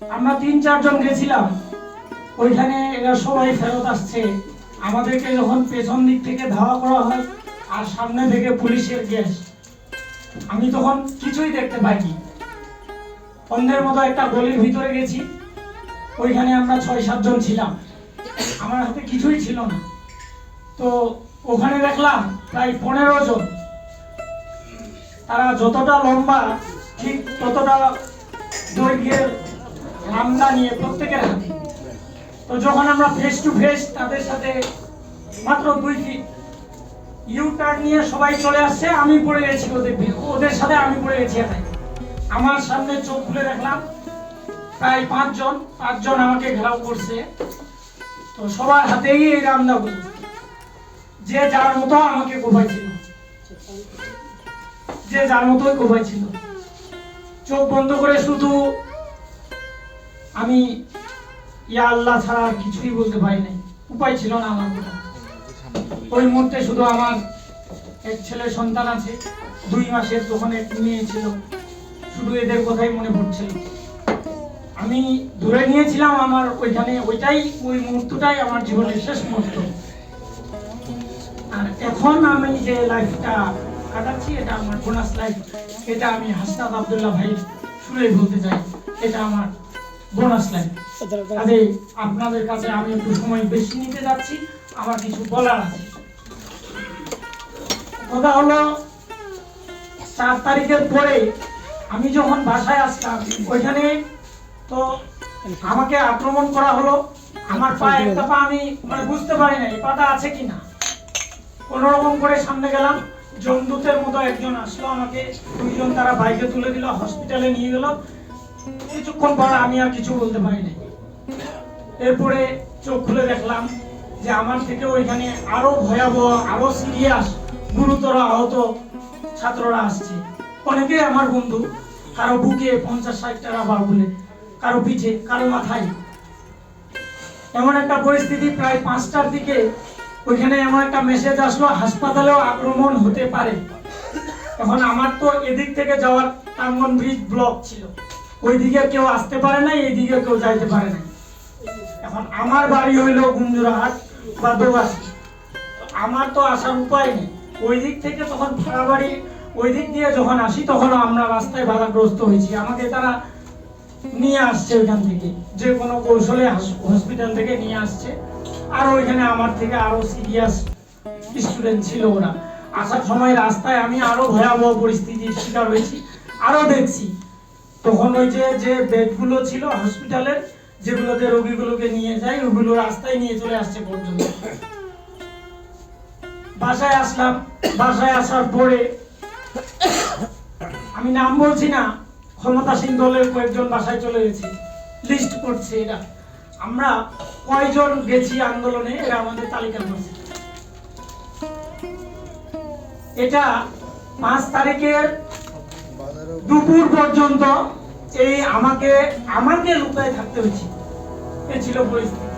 আমরা তিন, চারজন গেছিলাম। ওইখানে এরা সবাই ফেরত আসছে। আমাদেরকে যখন পেছন দিক থেকে ধাওয়া করা হয়, আর সামনে থেকে পুলিশের গ্যাস। আমি তখন কিছুই দেখতে পাইনি। অন্ধের মতো একটা গলির ভিতরে গেছি। ওইখানে আমরা ছয়, সাতজন ছিলাম। আমার হাতে কিছুই ছিল না। তো ওখানে দেখলাম প্রায় পনেরো জন। তারা যতটা লম্বা, ঠিক ততটা দৈর্ঘ্যের লামদা নিয়ে প্রত্যেকের হাতে। তো যখন আমরা ফেস টু ফেস তাদের সাথে মাত্র দুই ফিট ইউ টার্ন নিয়ে সবাই চলে আসছে, আমি পড়ে গেছি ওদের ওদের সাথে আমি পড়ে গেছি একাই। আমার সামনে চোখ খুলে দেখলাম, প্রায় পাঁচজন পাঁচজন আমাকে ঘেরাও করছে। তো সবার হাতেই এই রান্না রামদাগুলো যে যার মতো আমাকে কোপাইছিল যে যার মতোই কোপাইছিল চোখ বন্ধ করে শুধু আমি ইয়া আল্লাহ ছাড়া কিছুই বলতে পারি নাই। উপায় ছিল না আমার। ওই মুহূর্তে শুধু আমার এক ছেলে সন্তান আছে, দুই মাসের তখন এক মেয়ে ছিল। শুধু এদের কথাই মনে পড়ছিল আমি ধরে নিয়েছিলাম আমার ওইখানে, ওইটাই ওই মুহূর্তটাই আমার জীবনের শেষ মুহূর্ত। আর এখন আমি যে লাইফটা কাটাচ্ছি, এটা আমার বোনাস লাইফ এটা আমি হাসনাত আব্দুল্লাহ ভাই শুনেই বলতে চাই। এটা আমার বোনাস লাইফ কাজে আপনাদের কাছে আমি একটু সময় বেশি নিতে যাচ্ছি। আমার কিছু বলার আছে। কথা হলো চার তারিখের পরে আমি যখন বাসায় আসলাম ওইখানে তো আমাকে আক্রমণ করা হলো। আমার পা একটা পা আমি মানে বুঝতে পারি না এই পাটা আছে কিনা। কোন রকম করে সামনে গেলাম। জমদূতের মতো একজন আসলো আমাকে দুইজন তারা বাইকে তুলে দিল হসপিটালে নিয়ে গেল। কিছুক্ষণ পর আমি আর কিছু বলতে পারি নাই এরপরে চোখ খুলে দেখলাম যে আমার থেকে ওইখানে আরও ভয়াবহ, আরও সিরিয়াস গুরুতর আহত ছাত্ররা আসছে। অনেকে আমার বন্ধু, কারও বুকে পঞ্চাশ, ষাট টাকা বাবুলে কারও পিঠে, কারও মাথায়। এমন একটা পরিস্থিতি প্রায় পাঁচটার দিকে ওইখানে এমন একটা মেসেজ আসলো, হাসপাতালেও আক্রমণ হতে পারে। এখন আমার তো এদিক থেকে যাওয়ার টাঙ্গন ব্রিজ ব্লক ছিল। ওইদিকে কেউ আসতে পারে না এইদিকে কেউ যাইতে পারে না এখন আমার বাড়ি হইল গুঞ্জুরাহাট বা দোগাছি। আমার তো আসার উপায় নেই। ওই দিক থেকে তখন ভাড়া বাড়ি ওই দিক দিয়ে যখন আসি তখন আমরা রাস্তায় বাধাগ্রস্ত হয়েছি। আমাকে তারা নিয়ে আসছে ওইখান থেকে। যে কোনো কৌশলে হসপিটাল থেকে নিয়ে আসছে। আর ওইখানে আমার থেকে আরও সিরিয়াস স্টুডেন্ট ছিল ওরা। আসার সময় রাস্তায় আমি আরও ভয়াবহ পরিস্থিতির শিকার হয়েছি। আরও দেখছি। তখন ওই যে যে বেডগুলো ছিল হসপিটালের যেগুলোতে রোগীগুলোকে নিয়ে যায়, ওগুলো রাস্তায় নিয়ে চলে আসছে পর্যন্ত বাসায় আসলাম, বাসায় আসার পরে আমি নাম বলছি না, ক্ষমতাসীন দলের কয়েকজন বাসায় চলে গেছে। লিস্ট করছে এরা। আমরা কয়জন গেছি আন্দোলনে, এরা আমাদের তালিকা করছে। এটা পাঁচ তারিখের দুপুর পর্যন্ত এই আমাকে আমাকে লুকায় থাকতে হয়েছে। এ ছিল পরিস্থিতি